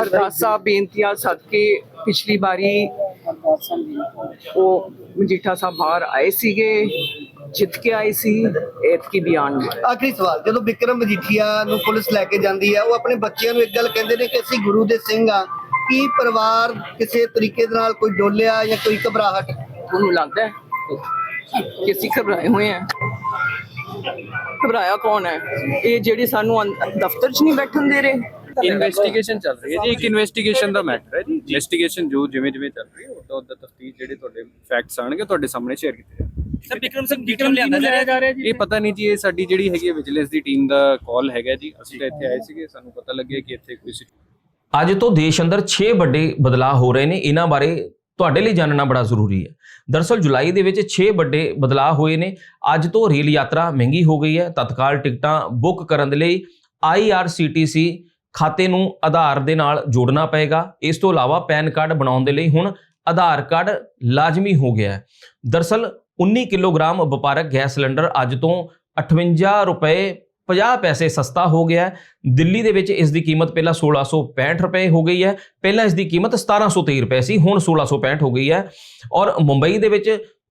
ਅਰਦਾਸਾਂ ਬੇਨਤੀਆਂ ਸਦਕੇ ਪਿਛਲੀ ਵਾਰੀ ਉਹ ਮਜੀਠਾ ਸਾਹਿਬ ਬਾਹਰ ਆਏ ਸੀਗੇ। ਜਿੱਤ ਕੇ ਆਏ ਸੀ ਐਤਕੀ ਆਉਣਗੇ ਆਖਰੀ ਸਵਾਲ ਜਦੋਂ ਵਿਕਰਮ ਮਜੀਠੀਆ ਨੂੰ ਪੁਲਿਸ ਲੈ ਕੇ ਜਾਂਦੀ ਹੈ ਉਹ ਆਪਣੇ ਬੱਚਿਆਂ ਨੂੰ ਇੱਕ ਗੱਲ ਕਹਿੰਦੇ ਨੇ ਕਿ ਅਸੀਂ ਗੁਰੂ ਦੇ ਸਿੰਘ ਆ। ਕੀ ਪਰਿਵਾਰ ਕਿਸੇ ਤਰੀਕੇ ਦੇ ਨਾਲ ਕੋਈ ਡੋਲਿਆ ਜਾਂ ਕੋਈ ਘਬਰਾਹਟ? ਤੁਹਾਨੂੰ ਲੱਗਦਾ ਹੈ ਕਿ ਅਸੀਂ ਘਬਰਾਏ ਹੋਏ ਹਾਂ। ਘਬਰਾਇਆ ਕੌਣ ਹੈ? ਇਹ ਜਿਹੜੇ ਸਾਨੂੰ ਦਫ਼ਤਰ 'ਚ ਨਹੀਂ ਬੈਠਣ ਦੇ ਰਹੇ। ਇਨਵੈਸਟੀਗੇਸ਼ਨ ਚੱਲ ਰਹੀ ਹੈ ਜੀ ਇੱਕ ਇਨਵੈਸਟੀਗੇਸ਼ਨ ਦਾ ਮੈਟਰ ਹੈ ਜੀ। ਇਨਵੈਸਟੀਗੇਸ਼ਨ ਜੋ ਜਿਵੇਂ ਜਿਵੇਂ ਚੱਲ ਰਹੀ ਹੈ ਉਦੋਂ ਉਦੋਂ ਤਫਤੀਸ਼ ਜਿਹੜੇ ਤੁਹਾਡੇ ਫੈਕਟਸ ਆਣਗੇ ਤੁਹਾਡੇ ਸਾਹਮਣੇ ਸ਼ੇਅਰ ਕੀਤੇ ਜਾਣਗੇ। ਸਰ ਵਿਕਰਮ ਸਿੰਘ ਡਿਟੇਲ ਲਿਆਂਦਾ ਜਾ ਰਿਹਾ ਇਹ ਪਤਾ ਨਹੀਂ ਜੀ ਇਹ ਸਾਡੀ ਜਿਹੜੀ ਹੈਗੀ ਵਿਜੀਲੈਂਸ ਦੀ ਟੀਮ ਦਾ ਕਾਲ ਹੈਗਾ ਜੀ। ਅਸੀਂ ਤਾਂ ਇੱਥੇ ਆਏ ਸੀਗੇ ਸਾਨੂੰ ਪਤਾ ਲੱਗਿਆ ਕਿ ਇੱਥੇ ਕੋਈ ਅੱਜ ਤੋਂ ਦੇਸ਼ ਅੰਦਰ 6 ਵੱਡੇ ਬਦਲਾਅ ਹੋ ਰਹੇ ਨੇ। ਇਹਨਾਂ ਬਾਰੇ ਤੁਹਾਡੇ ਲਈ ਜਾਣਨਾ ਬੜਾ ਜ਼ਰੂਰੀ ਹੈ। ਦਰਸਲ ਜੁਲਾਈ ਦੇ ਵਿੱਚ 6 ਵੱਡੇ ਬਦਲਾਅ ਹੋਏ ਨੇ। ਅੱਜ ਤੋਂ ਰੇਲ ਯਾਤਰਾ ਮਹਿੰਗੀ ਹੋ ਗਈ ਹੈ। ਤਤਕਾਲ ਟਿਕਟਾਂ ਬੁੱਕ ਕਰਨ ਦੇ ਲਈ IRCTC ਖਾਤੇ ਨੂੰ ਆਧਾਰ ਦੇ ਨਾਲ ਜੋੜਨਾ ਪਏਗਾ। ਇਸ ਤੋਂ ਇਲਾਵਾ ਪੈਨ ਕਾਰਡ ਬਣਾਉਣ ਦੇ ਲਈ ਹੁਣ ਆਧਾਰ ਕਾਰਡ ਲਾਜ਼ਮੀ ਹੋ ਗਿਆ ਹੈ। ਦਰਸਲ 19 ਕਿਲੋਗ੍ਰਾਮ ਵਪਾਰਕ ਗੈਸ ਸਿਲੰਡਰ ਅੱਜ ਤੋਂ 58 ਰੁਪਏ 50 ਪੈਸੇ ਸਸਤਾ ਹੋ ਗਿਆ ਦਿੱਲੀ ਦੇ ਵਿੱਚ ਇਸ ਦੀ ਕੀਮਤ ਪਹਿਲਾਂ 1665 ਰੁਪਏ ਹੋ ਗਈ ਹੈ। ਪਹਿਲਾਂ ਇਸ ਦੀ ਕੀਮਤ 1723 ਰੁਪਏ ਸੀ, ਹੁਣ 1665 ਹੋ ਗਈ ਹੈ। ਔਰ ਮੁੰਬਈ ਦੇ ਵਿੱਚ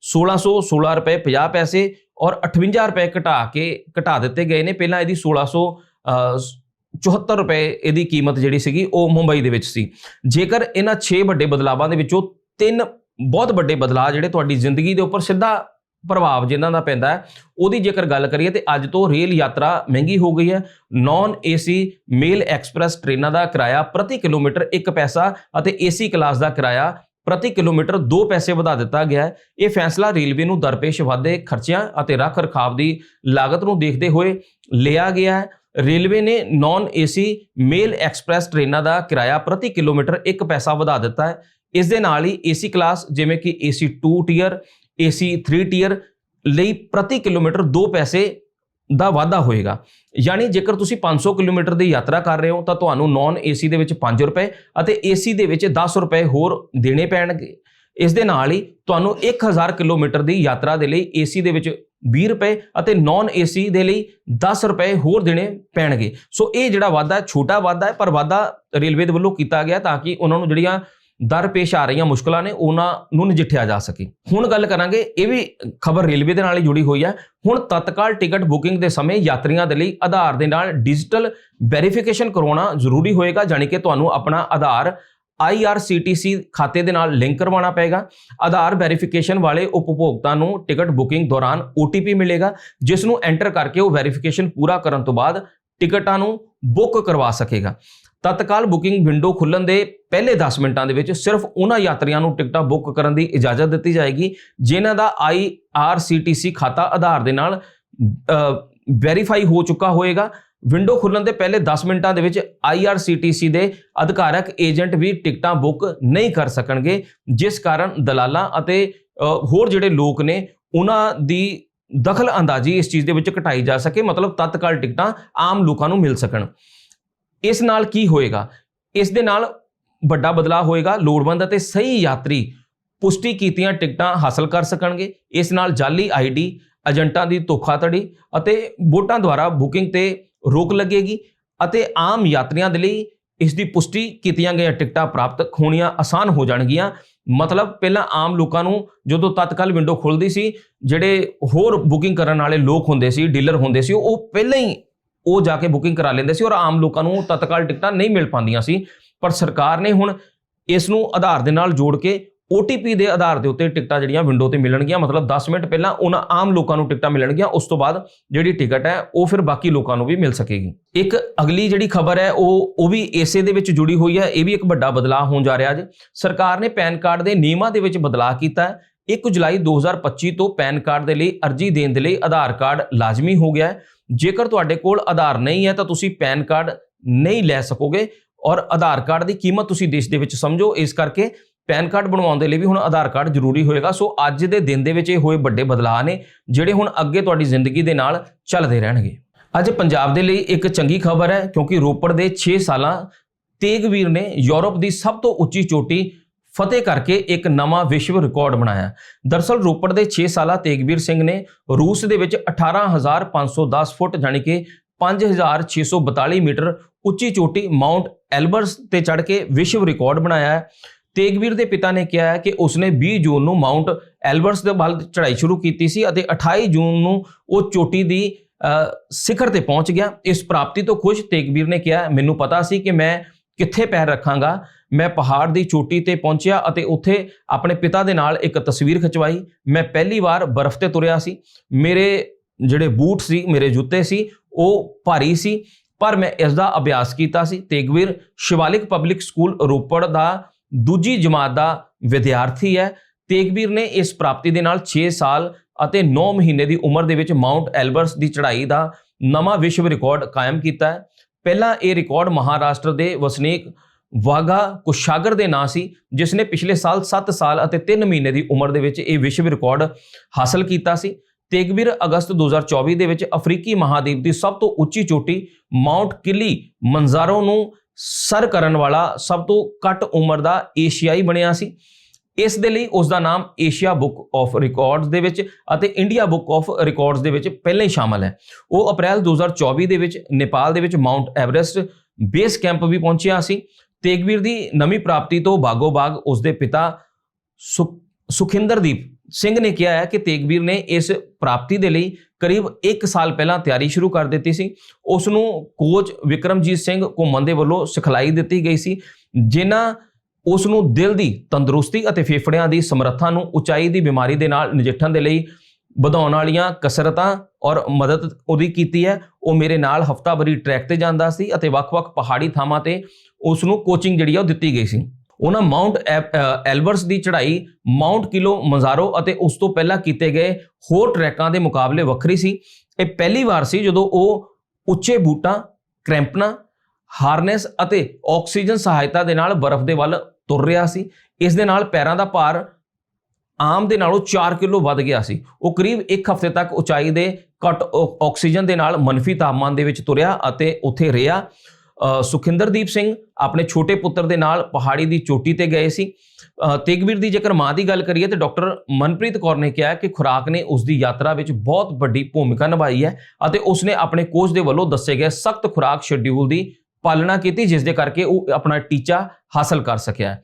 1616 ਰੁਪਏ 50 ਪੈਸੇ ਔਰ 58 ਰੁਪਏ ਘਟਾ ਕੇ ਘਟਾ ਦਿੱਤੇ ਗਏ ਨੇ। ਪਹਿਲਾਂ ਇਹਦੀ 1674 ਰੁਪਏ ਇਹਦੀ ਕੀਮਤ ਜਿਹੜੀ ਸੀਗੀ, ਉਹ ਮੁੰਬਈ ਦੇ ਵਿੱਚ ਸੀ। ਜੇਕਰ ਇਹਨਾਂ 6 ਵੱਡੇ ਬਦਲਾਵਾਂ ਦੇ ਵਿੱਚੋਂ ਤਿੰਨ ਬਹੁਤ ਵੱਡੇ ਬਦਲਾਅ ਜਿਹੜੇ ਤੁਹਾਡੀ ਜ਼ਿੰਦਗੀ ਦੇ ਉੱਪਰ ਸਿੱਧਾ ਪ੍ਰਭਾਵ ਜਿਨ੍ਹਾਂ ਦਾ ਪੈਂਦਾ ਹੈ, ਉਹਦੀ ਜੇਕਰ ਗੱਲ ਕਰੀਏ ਤੇ ਅੱਜ ਤੋਂ ਰੇਲ ਯਾਤਰਾ ਮਹਿੰਗੀ ਹੋ ਗਈ ਹੈ ਨਾਨ ਏਸੀ ਮੇਲ ਐਕਸਪ੍ਰੈਸ ਟ੍ਰੇਨਾਂ ਦਾ ਕਿਰਾਇਆ ਪ੍ਰਤੀ ਕਿਲੋਮੀਟਰ 1 ਪੈਸਾ ਅਤੇ ਏਸੀ ਕਲਾਸ ਦਾ ਕਿਰਾਇਆ ਪ੍ਰਤੀ ਕਿਲੋਮੀਟਰ 2 ਪੈਸੇ ਵਧਾ ਦਿੱਤਾ ਗਿਆ ਹੈ। ਇਹ ਫੈਸਲਾ ਰੇਲਵੇ ਨੂੰ ਦਰਪੇਸ਼ ਵਾਧੇ ਖਰਚਿਆਂ ਅਤੇ ਰੱਖ ਰਖਾਵ ਦੀ ਲਾਗਤ ਨੂੰ ਦੇਖਦੇ ਹੋਏ ਲਿਆ ਗਿਆ ਹੈ। ਰੇਲਵੇ ਨੇ ਨਾਨ ਏਸੀ ਮੇਲ ਐਕਸਪ੍ਰੈਸ ਟ੍ਰੇਨਾਂ ਦਾ ਕਿਰਾਇਆ ਪ੍ਰਤੀ ਕਿਲੋਮੀਟਰ 1 ਪੈਸਾ ਵਧਾ ਦਿੱਤਾ ਹੈ। ਇਸ ਦੇ ਨਾਲ ਹੀ ਏਸੀ ਕਲਾਸ ਜਿਵੇਂ ਕਿ ਏਸੀ 2 ਟੀਅਰ ਏਸੀ 3 ਟੀਅਰ ਲਈ ਪ੍ਰਤੀ ਕਿਲੋਮੀਟਰ 2 ਪੈਸੇ ਦਾ ਵਾਧਾ ਹੋਏਗਾ। ਯਾਨੀ ਜੇਕਰ ਤੁਸੀਂ 500 ਕਿਲੋਮੀਟਰ ਦੀ ਯਾਤਰਾ ਕਰ ਰਹੇ ਹੋ, ਤਾਂ ਤੁਹਾਨੂੰ ਨਾਨ ਏਸੀ ਦੇ ਵਿੱਚ 5 ਰੁਪਏ ਅਤੇ ਏਸੀ ਦੇ ਵਿੱਚ 10 ਰੁਪਏ ਹੋਰ ਦੇਣੇ ਪੈਣਗੇ। ਇਸ ਦੇ ਨਾਲ ਹੀ ਤੁਹਾਨੂੰ 1000 ਕਿਲੋਮੀਟਰ ਦੀ ਯਾਤਰਾ ਦੇ ਲਈ ਏਸੀ ਦੇ ਵਿੱਚ 20 ਰੁਪਏ ਅਤੇ ਨਾਨ ਏਸੀ ਦੇ ਲਈ 10 ਰੁਪਏ ਹੋਰ ਦੇਣੇ ਪੈਣਗੇ। ਸੋ ਇਹ ਜਿਹੜਾ ਵਾਧਾ ਛੋਟਾ ਵਾਧਾ ਹੈ, ਪਰ ਵਾਧਾ ਰੇਲਵੇ ਦੇ ਵੱਲੋਂ ਕੀਤਾ ਗਿਆ ਤਾਂ ਕਿ ਉਹਨਾਂ ਨੂੰ ਜਿਹੜੀਆਂ ਦਰ ਪੇਸ਼ ਆ ਰਹੀਆਂ ਮੁਸ਼ਕਲਾਂ ਨੇ, ਉਹਨਾਂ ਨੂੰ ਨਜਿੱਠਿਆ ਜਾ ਸਕੇ। ਹੁਣ ਗੱਲ ਕਰਾਂਗੇ, ਇਹ ਵੀ ਖਬਰ ਰੇਲਵੇ ਦੇ ਨਾਲ ਹੀ ਜੁੜੀ ਹੋਈ ਹੈ। ਹੁਣ ਤਤਕਾਲ ਟਿਕਟ ਬੁਕਿੰਗ ਦੇ ਸਮੇਂ ਯਾਤਰੀਆਂ ਦੇ ਲਈ ਆਧਾਰ ਦੇ ਨਾਲ ਡਿਜੀਟਲ ਵੈਰੀਫਿਕੇਸ਼ਨ ਕਰਵਾਉਣਾ ਜ਼ਰੂਰੀ ਹੋਏਗਾ, ਜਾਣੀ ਕਿ ਤੁਹਾਨੂੰ ਆਪਣਾ ਆਧਾਰ IRCTC ਖਾਤੇ ਦੇ ਨਾਲ ਲਿੰਕ ਕਰਵਾਉਣਾ ਪਏਗਾ। ਆਧਾਰ ਵੈਰੀਫਿਕੇਸ਼ਨ ਵਾਲੇ ਉਪਭੋਗਤਾ ਨੂੰ ਟਿਕਟ ਬੁਕਿੰਗ ਦੌਰਾਨ OTP ਮਿਲੇਗਾ, ਜਿਸ ਨੂੰ ਐਂਟਰ ਕਰਕੇ ਉਹ ਵੈਰੀਫਿਕੇਸ਼ਨ ਪੂਰਾ ਕਰਨ ਤੋਂ ਬਾਅਦ ਟਿਕਟਾਂ ਨੂੰ ਬੁੱਕ ਕਰਵਾ ਸਕੇਗਾ। ਤਤਕਾਲ ਬੁਕਿੰਗ ਵਿੰਡੋ ਖੁੱਲਣ ਦੇ ਪਹਿਲੇ 10 ਮਿੰਟਾਂ ਦੇ ਵਿੱਚ ਸਿਰਫ ਉਹਨਾਂ ਯਾਤਰੀਆਂ ਨੂੰ ਟਿਕਟਾਂ ਬੁੱਕ ਕਰਨ ਦੀ ਇਜਾਜ਼ਤ ਦਿੱਤੀ ਜਾਏਗੀ, ਜਿਨ੍ਹਾਂ ਦਾ IRCTC ਖਾਤਾ ਆਧਾਰ ਦੇ ਨਾਲ ਵੈਰੀਫਾਈ ਹੋ ਚੁੱਕਾ ਹੋਏਗਾ। ਵਿੰਡੋ ਖੁੱਲਣ ਦੇ ਪਹਿਲੇ 10 ਮਿੰਟਾਂ ਦੇ ਵਿੱਚ IRCTC ਦੇ ਅਧਿਕਾਰਕ ਏਜੰਟ ਵੀ ਟਿਕਟਾਂ ਬੁੱਕ ਨਹੀਂ ਕਰ ਸਕਣਗੇ, ਜਿਸ ਕਾਰਨ ਦਲਾਲਾਂ ਅਤੇ ਹੋਰ ਜਿਹੜੇ ਲੋਕ ਨੇ, ਉਹਨਾਂ ਦੀ ਦਖਲ ਅੰਦਾਜ਼ੀ ਇਸ ਚੀਜ਼ ਦੇ ਵਿੱਚ ਘਟਾਈ ਜਾ ਸਕੇ, ਮਤਲਬ ਤਤਕਾਲ ਟਿਕਟਾਂ ਆਮ ਲੋਕਾਂ ਨੂੰ ਮਿਲ ਸਕਣ। ਇਸ ਨਾਲ ਕੀ ਹੋਏਗਾ? ਇਸ ਦੇ ਨਾਲ ਵੱਡਾ ਬਦਲਾਅ ਹੋਏਗਾ, ਲੋੜਵੰਦ ਅਤੇ ਸਹੀ ਯਾਤਰੀ ਪੁਸ਼ਟੀ ਕੀਤੀਆਂ ਟਿਕਟਾਂ ਹਾਸਲ ਕਰ ਸਕਣਗੇ। ਇਸ ਨਾਲ ਜਾਲੀ ਆਈਡੀ, ਏਜੰਟਾਂ ਦੀ ਧੋਖਾਧੜੀ ਅਤੇ ਵੋਟਾਂ ਦੁਆਰਾ ਬੁਕਿੰਗ ਤੇ ਰੋਕ ਲੱਗੇਗੀ ਅਤੇ ਆਮ ਯਾਤਰੀਆਂ ਦੇ ਲਈ ਇਸ ਦੀ ਪੁਸ਼ਟੀ ਕੀਤੀਆਂ ਗਈਆਂ ਟਿਕਟਾਂ ਪ੍ਰਾਪਤ ਹੋਣੀਆਂ ਆਸਾਨ ਹੋ ਜਾਣਗੀਆਂ। ਮਤਲਬ ਪਹਿਲਾਂ ਆਮ ਲੋਕਾਂ ਨੂੰ ਜਦੋਂ ਤਤਕਾਲ ਵਿੰਡੋ ਖੁੱਲਦੀ ਸੀ, ਜਿਹੜੇ ਹੋਰ ਬੁਕਿੰਗ ਕਰਨ ਵਾਲੇ ਲੋਕ ਹੁੰਦੇ ਸੀ, ਡੀਲਰ ਹੁੰਦੇ ਸੀ, ਉਹ ਪਹਿਲਾਂ ਹੀ ਉਹ ਜਾ ਕੇ ਬੁਕਿੰਗ ਕਰਾ ਲੈਂਦੇ ਸੀ ਔਰ ਆਮ ਲੋਕਾਂ ਨੂੰ ਤਤਕਾਲ ਟਿਕਟਾਂ ਨਹੀਂ ਮਿਲ ਪਾਉਂਦੀਆਂ ਸੀ। ਪਰ ਸਰਕਾਰ ਨੇ ਹੁਣ ਇਸ ਨੂੰ ਆਧਾਰ ਦੇ ਨਾਲ ਜੋੜ ਕੇ OTP ਦੇ ਆਧਾਰ ਦੇ ਉੱਤੇ ਟਿਕਟਾਂ ਜਿਹੜੀਆਂ ਵਿੰਡੋ ਤੇ ਮਿਲਣਗੀਆਂ, ਮਤਲਬ 10 ਮਿੰਟ ਪਹਿਲਾਂ ਉਹਨਾਂ ਆਮ ਲੋਕਾਂ ਨੂੰ ਟਿਕਟਾਂ ਮਿਲਣਗੀਆਂ, ਉਸ ਤੋਂ ਬਾਅਦ ਜਿਹੜੀ ਟਿਕਟ ਹੈ ਉਹ ਫਿਰ ਬਾਕੀ ਲੋਕਾਂ ਨੂੰ ਵੀ ਮਿਲ ਸਕੇਗੀ। ਇੱਕ ਅਗਲੀ ਜਿਹੜੀ ਖਬਰ ਹੈ ਉਹ ਉਹ ਵੀ ਇਸੇ ਦੇ ਵਿੱਚ ਜੁੜੀ ਹੋਈ ਹੈ, ਇਹ ਵੀ ਇੱਕ ਵੱਡਾ ਬਦਲਾਅ ਹੋਣ ਜਾ ਰਿਹਾ ਅੱਜ। ਸਰਕਾਰ ਨੇ ਪੈਨ ਕਾਰਡ ਦੇ ਨਿਯਮਾਂ ਦੇ ਵਿੱਚ ਬਦਲਾਅ ਕੀਤਾ ਹੈ। 1 ਜੁਲਾਈ 2025 ਤੋਂ ਪੈਨ ਕਾਰਡ ਦੇ ਲਈ ਅਰਜੀ ਦੇਣ ਦੇ ਲਈ ਆਧਾਰ ਕਾਰਡ ਲਾਜ਼ਮੀ ਹੋ ਗਿਆ ਹੈ। ਜੇਕਰ ਤੁਹਾਡੇ ਕੋਲ ਆਧਾਰ ਨਹੀਂ ਹੈ ਤਾਂ ਤੁਸੀਂ ਪੈਨ ਕਾਰਡ ਨਹੀਂ ਲੈ ਸਕੋਗੇ ਔਰ ਆਧਾਰ ਕਾਰਡ ਦੀ ਕੀਮਤ ਤੁਸੀਂ ਦੇਸ਼ ਦੇ ਵਿੱਚ ਸਮਝੋ, ਇਸ ਕਰਕੇ ਪੈਨ ਕਾਰਡ ਬਣਵਾਉਣ ਦੇ ਲਈ ਵੀ ਹੁਣ ਆਧਾਰ ਕਾਰਡ ਜ਼ਰੂਰੀ ਹੋਏਗਾ। ਸੋ ਅੱਜ ਦੇ ਦਿਨ ਦੇ ਵਿੱਚ ਇਹ ਹੋਏ ਵੱਡੇ ਬਦਲਾਅ ਨੇ, ਜਿਹੜੇ ਹੁਣ ਅੱਗੇ ਤੁਹਾਡੀ ਜ਼ਿੰਦਗੀ ਦੇ ਨਾਲ ਚੱਲਦੇ ਰਹਿਣਗੇ। ਅੱਜ ਪੰਜਾਬ ਦੇ ਲਈ ਇੱਕ ਚੰਗੀ ਖਬਰ ਹੈ, ਕਿਉਂਕਿ ਰੋਪੜ ਦੇ 6 ਸਾਲਾਂ ਤੇਗਵੀਰ ਨੇ ਯੂਰਪ ਦੀ ਸਭ ਤੋਂ ਉੱਚੀ ਚੋਟੀ ਫਤਿਹ ਕਰਕੇ ਇੱਕ ਨਵਾਂ ਵਿਸ਼ਵ ਰਿਕਾਰਡ ਬਣਾਇਆ। ਦਰਸਲ ਰੋਪੜ ਦੇ 6 ਸਾਲਾ ਤੇਗਵੀਰ ਸਿੰਘ ਨੇ ਰੂਸ ਦੇ ਵਿੱਚ 18510 ਫੁੱਟ ਜਾਣੀ ਕਿ 5642 ਮੀਟਰ ਉੱਚੀ ਚੋਟੀ ਮਾਉਂਟ ਐਲਬਰਸ ਤੇ ਚੜ੍ਹ ਕੇ ਵਿਸ਼ਵ ਰਿਕਾਰਡ ਬਣਾਇਆ ਹੈ। ਤੇਗਵੀਰ ਦੇ ਪਿਤਾ ਨੇ ਕਿਹਾ ਹੈ ਕਿ ਉਸਨੇ 20 ਜੂਨ ਨੂੰ ਮਾਉਂਟ ਐਲਬਰਸ ਦੇ ਵੱਲ ਚੜ੍ਹਾਈ ਸ਼ੁਰੂ ਕੀਤੀ ਸੀ ਅਤੇ 28 ਜੂਨ ਨੂੰ ਉਹ ਚੋਟੀ ਦੀ ਅ, ਸਿਖਰ ਤੇ ਪਹੁੰਚ ਗਿਆ। ਇਸ ਪ੍ਰਾਪਤੀ ਤੋਂ ਖੁਸ਼ ਤੇਗਵੀਰ ਨੇ ਕਿਹਾ ਮੈਨੂੰ ਪਤਾ ਸੀ ਕਿ ਮੈਂ ਕਿੱਥੇ ਪੈਰ ਰੱਖਾਂਗਾ। ਮੈਂ ਪਹਾੜ ਦੀ ਚੋਟੀ ਤੇ ਪਹੁੰਚਿਆ ਅਤੇ ਉੱਥੇ ਆਪਣੇ ਪਿਤਾ ਦੇ ਨਾਲ ਇੱਕ ਤਸਵੀਰ ਖਿਚਵਾਈ। ਮੈਂ ਪਹਿਲੀ ਵਾਰ ਬਰਫ਼ ਤੇ ਤੁਰਿਆ ਸੀ। ਮੇਰੇ ਜਿਹੜੇ ਬੂਟ ਸੀ, ਮੇਰੇ ਜੁੱਤੇ ਸੀ, ਉਹ ਭਾਰੀ ਸੀ, ਪਰ ਮੈਂ ਇਸ ਦਾ ਅਭਿਆਸ ਕੀਤਾ ਸੀ। ਤੇਗਵੀਰ ਸ਼ਿਵਾਲਿਕ ਪਬਲਿਕ ਸਕੂਲ ਰੋਪੜ ਦਾ ਦੂਜੀ ਜਮਾਤ ਦਾ ਵਿਦਿਆਰਥੀ ਹੈ। ਤੇਗਵੀਰ ਨੇ ਇਸ ਪ੍ਰਾਪਤੀ ਦੇ ਨਾਲ 6 ਸਾਲ ਅਤੇ 9 ਮਹੀਨੇ ਦੀ ਉਮਰ ਦੇ ਵਿੱਚ ਮਾਉਂਟ ਐਲਬਰਸ ਦੀ ਚੜ੍ਹਾਈ ਦਾ ਨਵਾਂ ਵਿਸ਼ਵ ਰਿਕਾਰਡ ਕਾਇਮ ਕੀਤਾ ਹੈ। ਪਹਿਲਾਂ ਇਹ ਰਿਕਾਰਡ ਮਹਾਰਾਸ਼ਟਰ ਦੇ ਵਸਨੀਕ ਵਾਗਾ ਕੁਸ਼ਾਗਰ ਦੇ ਨਾਂ ਸੀ, ਜਿਸ ਨੇ ਪਿਛਲੇ ਸਾਲ 7 ਸਾਲ ਅਤੇ 3 ਮਹੀਨੇ ਦੀ ਉਮਰ ਦੇ ਵਿੱਚ ਇਹ ਵਿਸ਼ਵ ਰਿਕਾਰਡ ਹਾਸਲ ਕੀਤਾ ਸੀ। ਤੇਗਵੀਰ ਅਗਸਤ 2024 ਦੇ ਵਿੱਚ ਅਫਰੀਕੀ ਮਹਾਦੀਪ ਦੀ ਸਭ ਤੋਂ ਉੱਚੀ ਚੋਟੀ ਮਾਉਂਟ ਕਿਲੀ ਮੰਜ਼ਾਰੋ ਨੂੰ ਸਰ ਕਰਨ ਵਾਲਾ ਸਭ ਤੋਂ ਘੱਟ ਉਮਰ ਦਾ ਏਸ਼ੀਆਈ ਬਣਿਆ ਸੀ। ਇਸ ਦੇ ਲਈ ਉਸ ਦਾ ਨਾਮ ਏਸ਼ੀਆ ਬੁੱਕ ਆਫ ਰਿਕਾਰਡਸ ਦੇ ਵਿੱਚ ਅਤੇ ਇੰਡੀਆ ਬੁੱਕ ਆਫ ਰਿਕਾਰਡਸ ਦੇ ਵਿੱਚ ਪਹਿਲਾਂ ਹੀ ਸ਼ਾਮਲ ਹੈ। ਉਹ ਅਪ੍ਰੈਲ 2024 ਦੇ ਵਿੱਚ ਨੇਪਾਲ ਦੇ ਵਿੱਚ ਮਾਉਂਟ ਐਵਰੈਸਟ ਬੇਸ ਕੈਂਪ ਵੀ ਪਹੁੰਚਿਆ ਸੀ। ਤੇਗਵੀਰ ਦੀ ਨਵੀਂ ਪ੍ਰਾਪਤੀ ਤੋਂ ਬਾਗੋ ਬਾਗ ਉਸ ਦੇ ਪਿਤਾ ਸੁਖ- ਸੁਖਿੰਦਰਦੀਪ ਸਿੰਘ ਨੇ ਕਿਹਾ ਹੈ ਕਿ ਤੇਗਵੀਰ ਨੇ ਇਸ ਪ੍ਰਾਪਤੀ ਦੇ ਲਈ ਕਰੀਬ 1 ਸਾਲ ਪਹਿਲਾਂ ਤਿਆਰੀ ਸ਼ੁਰੂ ਕਰ ਦਿੱਤੀ ਸੀ। ਉਸ ਨੂੰ ਕੋਚ ਵਿਕਰਮਜੀਤ ਸਿੰਘ ਘੁੰਮਣ ਦੇ ਵੱਲੋਂ ਸਿਖਲਾਈ ਦਿੱਤੀ ਗਈ ਸੀ, ਜਿਨ੍ਹਾਂ ਉਸ ਨੂੰ ਦਿਲ ਦੀ ਤੰਦਰੁਸਤੀ ਅਤੇ ਫੇਫੜਿਆਂ ਦੀ ਸਮਰੱਥਾ ਨੂੰ ਉਚਾਈ ਦੀ ਬਿਮਾਰੀ ਦੇ ਨਾਲ ਨਜਿੱਠਣ ਦੇ ਲਈ ਵਧਾਉਣ ਵਾਲੀਆਂ ਕਸਰਤਾਂ ਔਰ ਮਦਦ ਉਹਦੀ ਕੀਤੀ ਹੈ। ਉਹ ਮੇਰੇ ਨਾਲ ਹਫਤਾਵਾਰੀ ਟਰੈਕ ਤੇ ਜਾਂਦਾ ਸੀ ਅਤੇ ਵੱਖ-ਵੱਖ ਪਹਾੜੀ ਥਾਵਾਂ ਤੇ ਉਸ ਨੂੰ ਕੋਚਿੰਗ ਜਿਹੜੀ ਆ ਉਹ ਦਿੱਤੀ ਗਈ ਸੀ। ਉਹਨਾਂ ਮਾਉਂਟ ਐ- ਐਲਬਰਸ ਦੀ ਚੜ੍ਹਾਈ ਮਾਉਂਟ ਕਿਲੋ ਮੰਜ਼ਾਰੋ ਅਤੇ ਉਸ ਤੋਂ ਪਹਿਲਾਂ ਕੀਤੇ ਗਏ ਹੋਰ ਟਰੈਕਾਂ ਦੇ ਮੁਕਾਬਲੇ ਵੱਖਰੀ ਸੀ। ਇਹ ਪਹਿਲੀ ਵਾਰ ਸੀ ਜਦੋਂ ਉਹ ਉੱਚੇ ਬੂਟਾਂ, ਕ੍ਰੈਂਪਨਾਂ, ਹਾਰਨੈਸ ਅਤੇ ਆਕਸੀਜਨ ਸਹਾਇਤਾ ਦੇ ਨਾਲ ਬਰਫ਼ ਦੇ ਵੱਲ ਤੁਰ ਰਿਹਾ ਸੀ। ਇਸ ਦੇ ਨਾਲ ਪੈਰਾਂ ਦਾ ਭਾਰ ਆਮ ਦੇ ਨਾਲੋਂ 4 ਕਿਲੋ ਵੱਧ ਗਿਆ ਸੀ। ਉਹ ਕਰੀਬ 1 ਹਫ਼ਤੇ ਤੱਕ ਉਚਾਈ ਦੇ ਘੱਟ ਆਕ- ਆਕਸੀਜਨ ਦੇ ਨਾਲ ਮੰਫੀ ਤਾਪਮਾਨ ਦੇ ਵਿੱਚ ਤੁਰਿਆ ਅਤੇ ਉੱਥੇ ਰਿਹਾ। ਸੁਖਿੰਦਰਦੀਪ ਸਿੰਘ ਆਪਣੇ ਛੋਟੇ ਪੁੱਤਰ ਦੇ ਨਾਲ ਪਹਾੜੀ ਦੀ ਚੋਟੀ ਤੇ ਗਏ ਸੀ। ਤੇਗਵੀਰ ਦੀ ਜੇਕਰ ਮਾਂ ਦੀ ਗੱਲ ਕਰੀਏ ਤਾਂ ਡਾਕਟਰ ਮਨਪ੍ਰੀਤ ਕੌਰ ਨੇ ਕਿਹਾ ਕਿ ਖੁਰਾਕ ਨੇ ਉਸ ਦੀ ਯਾਤਰਾ ਵਿੱਚ ਬਹੁਤ ਵੱਡੀ ਭੂਮਿਕਾ ਨਿਭਾਈ ਹੈ ਅਤੇ ਉਸਨੇ ਆਪਣੇ ਕੋਚ ਦੇ ਵੱਲੋਂ ਦੱਸੇ ਗਏ ਸਖਤ ਖੁਰਾਕ ਸ਼ਡਿਊਲ ਦੀ ਪਾਲਣਾ ਕੀਤੀ, ਜਿਸ ਦੇ ਕਰਕੇ ਉਹ ਆਪਣਾ ਟੀਚਾ ਹਾਸਲ ਕਰ ਸਕਿਆ ਹੈ।